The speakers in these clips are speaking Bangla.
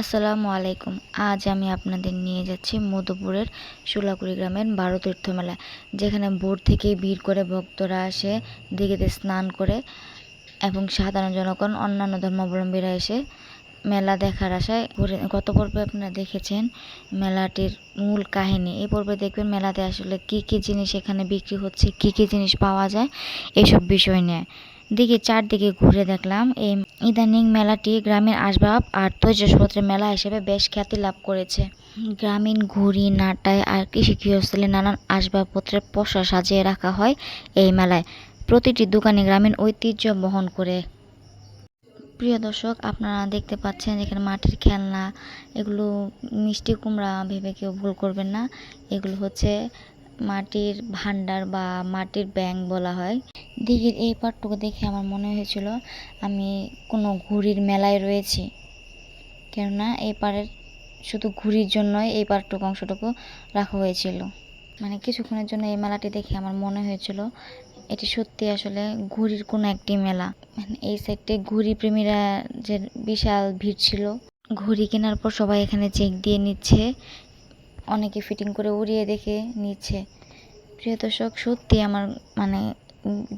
আসসালামু আলাইকুম। আজ আমি আপনাদের নিয়ে যাচ্ছি মধুপুরের সুলাকুড়ি গ্রামের বারো তীর্থ মেলা, যেখানে ভোর থেকে ভিড় করে ভক্তরা আসে, দিঘিতে স্নান করে এবং সাধারণ জনগণ, অন্যান্য ধর্মাবলম্বীরা এসে মেলা দেখার আশায় ঘুরে গত পর্বে আপনারা দেখেছেন মেলাটির মূল কাহিনী। এই পর্বে দেখবেন মেলাতে আসলে কি কি জিনিস এখানে বিক্রি হচ্ছে, কি কি জিনিস পাওয়া যায় এইসব বিষয় নিয়ে। দিকে চারদিকে ঘুরে দেখলাম। এই ইদানিং মেলাটি গ্রামের আসবাব আর তৈজসপত্রের মেলা হিসেবে বেশ খ্যাতি লাভ করেছে। গ্রামীণ ঘুড়ি নাটায় আর কৃষি গৃহস্থলে নানান আসবাবপত্রের পসরা সাজিয়ে রাখা হয় এই মেলায়। প্রতিটি দোকানে গ্রামীণ ঐতিহ্য বহন করে। প্রিয় দর্শক, আপনারা দেখতে পাচ্ছেন এখানে মাটির খেলনা। এগুলো মিষ্টি কুমড়া ভেবে কেউ ভুল করবেন না। এগুলো হচ্ছে মাটির ভান্ডার বা মাটির ব্যাংক বলা হয়। দিঘির এই পাটটুকু দেখে আমার মনে হয়েছিল আমি কোনো ঘুড়ির মেলায় রয়েছি। কেননা এই পাড়ের শুধু ঘুড়ির জন্যই এই পাটটুকু অংশটুকু রাখা হয়েছিল। মানে কিছুক্ষণের জন্য এই মেলাটি দেখে আমার মনে হয়েছিল এটি সত্যি আসলে ঘুড়ির কোনো একটি মেলা। মানে এই সাইডে ঘুড়ি প্রেমীরা যে বিশাল ভিড় ছিল, ঘুড়ি কেনার পর সবাই এখানে চেক দিয়ে নিচ্ছে অনেকে ফিটিং করে উড়িয়ে দেখে নিচ্ছে। প্রিয় দর্শক, সত্যি আমার মানে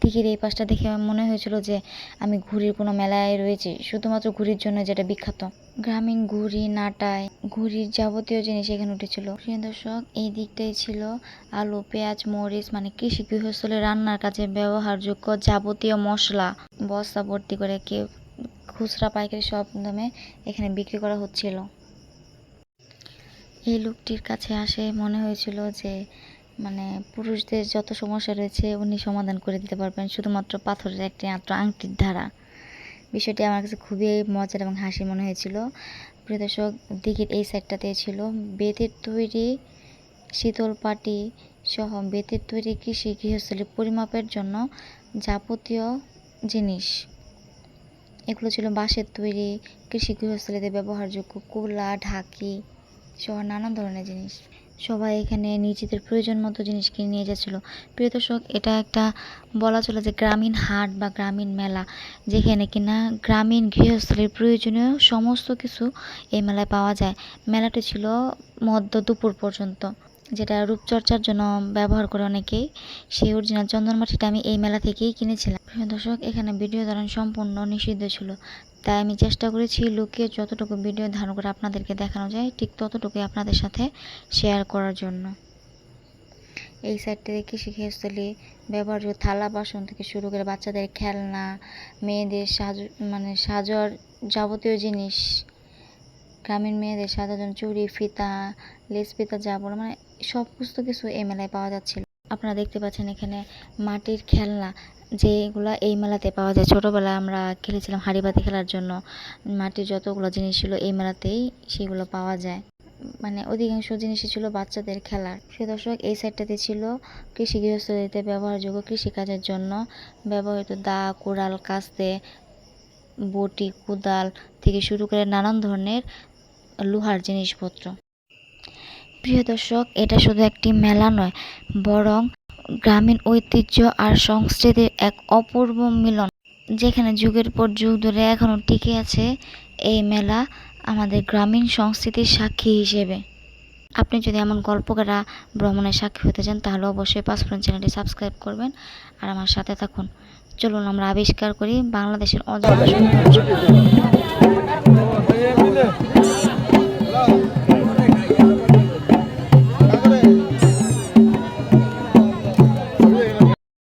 দিঘির এই পাশটা দেখে মনে হয়েছিল যে আমি ঘুড়ির কোনো মেলায় রয়েছি, শুধুমাত্র ঘুড়ির জন্য যেটা বিখ্যাত। গ্রামীণ ঘুড়ি, নাটায়, ঘুড়ির যাবতীয় জিনিস এখানে উঠেছিল। প্রিয় দর্শক, এই দিকটাই ছিল আলু, পেঁয়াজ, মরিচ মানে কৃষি গৃহস্থলে রান্নার কাজে ব্যবহারযোগ্য যাবতীয় মশলা, বস্তা ভর্তি করে কেউ খুচরা পাইকারি সব দামে এখানে বিক্রি করা হচ্ছিল। এই লোকটির কাছে আসে, মনে হয়েছিল যে মানে পুরুষদের যত সমস্যা রয়েছে, উনি সমাধান করে দিতে পারবেন। শুধুমাত্র পাথরের একটি মাত্র আংটির দ্বারা বিষয়টি আমার কাছে খুবই মজার এবং হাসি মনে হয়েছিল। প্রিয় দর্শক, দিঘির এই সাইডটাতে ছিল বেতের তৈরি শীতল পাটি সহ বেতের তৈরি কৃষি গৃহস্থলী পরিমাপের জন্য যাবতীয় জিনিস। এগুলো ছিল বাঁশের তৈরি কৃষি গৃহস্থলীতে ব্যবহারযোগ্য কুলা, ঢাকি সহ নানান ধরনের জিনিস। সবাই এখানে নিজেদের প্রয়োজন মতো জিনিস কিনে নিয়ে যাচ্ছিল। প্রিয় দর্শক, এটা একটা বলা চলে যে গ্রামীণ হাট বা গ্রামীণ মেলা, যেখানে কিনা গ্রামীণ গৃহস্থলীর প্রয়োজনীয় সমস্ত কিছু এই মেলায় পাওয়া যায়। মেলাটি ছিল মধ্য দুপুর পর্যন্ত, যেটা রূপচর্চার জন্য ব্যবহার করে অনেকেই। সেই অরিজিনাল চন্দনমাটিটা আমি এই মেলা থেকেই কিনেছিলাম। প্রিয় দর্শক, এখানে ভিডিও ধারণ সম্পূর্ণ নিষিদ্ধ ছিল। তাই আমি চেষ্টা করেছি লুকিয়ে যতটুকু ভিডিও ধারণ করে আপনাদেরকে দেখানো যায়, ঠিক ততটুকুই আপনাদের সাথে শেয়ার করার জন্য। এই সাইডটাতে গৃহস্থলী ব্যবহারযোগ্য থালা, বাসন থেকে শুরু করে বাচ্চাদের খেলনা, মেয়েদের সাজ মানে সাজার যাবতীয় জিনিস, গ্রামীণ মেয়েদের সাধারণ চুড়ি, ফিতা, লেস ফিতা যা বলো মানে সমস্ত কিছু এই মেলায় পাওয়া যাচ্ছিল। আপনারা দেখতে পাচ্ছেন এখানে মাটির খেলনা, যেগুলো এই মেলাতে পাওয়া যায়। ছোটোবেলায় আমরা খেলেছিলাম হাঁড়িবাতি খেলার জন্য। মাটির যতগুলো জিনিস ছিল এই মেলাতেই সেগুলো পাওয়া যায়। মানে অধিকাংশ জিনিসই ছিল বাচ্চাদের খেলার। প্রিয় দর্শক, এই সাইডটাতে ছিল কৃষি গৃহস্থলীতে ব্যবহারযোগ্য কৃষিকাজের জন্য ব্যবহৃত দা, কোড়াল, কাস্তে, বটি, কোদাল থেকে শুরু করে নানান ধরনের লোহার জিনিসপত্র। প্রিয় দর্শক এটা শুধু একটি মেলা নয় বরং গ্রামীণ ঐতিহ্য আর সংস্কৃতির এক অপূর্ব মিলন যেখানে যুগের পর যুগ ধরে এখনও টিকে আছে এই মেলা আমাদের গ্রামীণ সংস্কৃতির সাক্ষী হিসেবে আপনি যদি এমন গল্পকারা ভ্রমণের সাক্ষী হতে চান তাহলে অবশ্যই পাসপোর্ট চ্যানেলটি সাবস্ক্রাইব করবেন আর আমার সাথে থাকুন চলুন আমরা আবিষ্কার করি বাংলাদেশের অজানা